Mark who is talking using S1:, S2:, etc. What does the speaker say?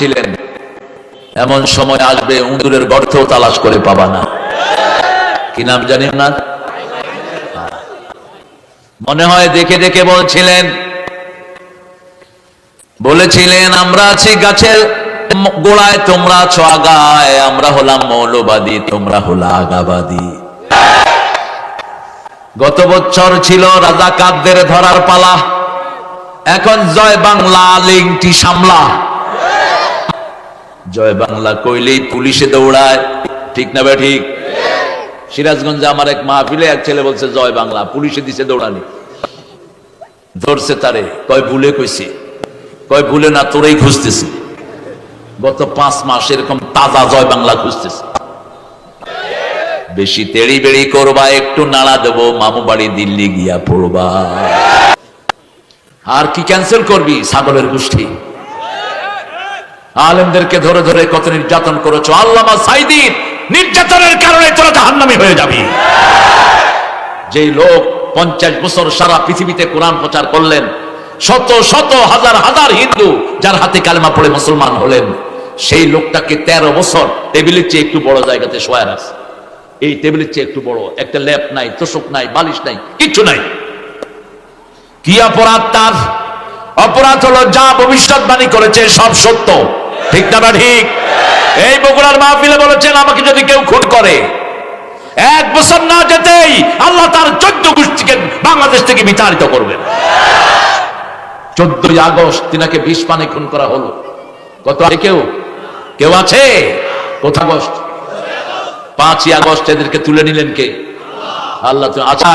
S1: ছিলেন, এমন সময় আসবে, উঁদুরের গর্ত তালাশ করে পাবা না। কি নাম জানি না মনে হয় দেখে দেখে বলছিলেন, বলেছিলেন, আমরা আছি গাছের গোড়ায়, তোমরা আছো আগায়, আমরা হলাম মৌলবাদী, তোমরা হলো আগাবাদী। গত বছর ছিল রাজা কাদ্দের ধরার পালা, এখন জয় বাংলা লিঙ্কটি সামলা। জয় বাংলা কইলেই পুলিশে দৌড়ায়। ঠিক না বে ঠিক? সিরাজগঞ্জে আমার এক মাহফিলে এক ছেলে বলছে, জয় বাংলা, পুলিশে দিছে দৌড়ানি ধরছে তারে, কয় ভুলে কইছে, কয় ভুলে না তোরেই খুঁজতেছি। গত পাঁচ মাস এরকম তাজা জয় বাংলা খুঁজতেছে। বেশি তেড়ি বেড়ি করবা, একটু নাড়া দেবো, মামু বাড়ি দিল্লি গিয়া পড়বা। আর কি ক্যান্সেল করবি, ছাগলের গোষ্ঠী? আলেমদেরকে ধরে ধরে কত নির্যাতন করেছ? আল্লামা সাইদিন, নির্যাতনের কারণে তোরা জাহান্নামী হয়ে যাবি। যেই লোক পঞ্চাশ বছর সারা পৃথিবীতে কোরআন প্রচার করলেন, শত শত হাজার হাজার হিন্দু যার হাতে কালেমা পড়ে মুসলমান হলেন, সেই লোকটাকে তেরো বছর টেবিলের চেয়ে একটু বড় জায়গাতে শোয়া রাখছে। এই টেবিলের চেয়ে একটু বড়, একটা ল্যাপ নাই, তোষক নাই, বালিশ নাই, কিচ্ছু নাই। কি অপরাধ তার? অপরাধ হলো যা ভবিষ্যৎবাণী করেছে, সব সত্য। ঠিক না ঠিক? এই বগুড়ার মাহফিলে বলেছেন, আমাকে যদি কেউ খুন করে, এক বছর না যেতেই আল্লাহ তার চোদ্দ গোষ্ঠীকে বাংলাদেশ থেকে বিতাড়িত করবেন। চোদ্দই আগস্ট তিনাকে বিষ পানে খুন করা হলো। কত কেউ? কেউ আছে? কোথা আগস্ট? পাঁচই আগস্ট এদেরকে তুলে নিলেন কে? আল্লাহ আচ্ছা।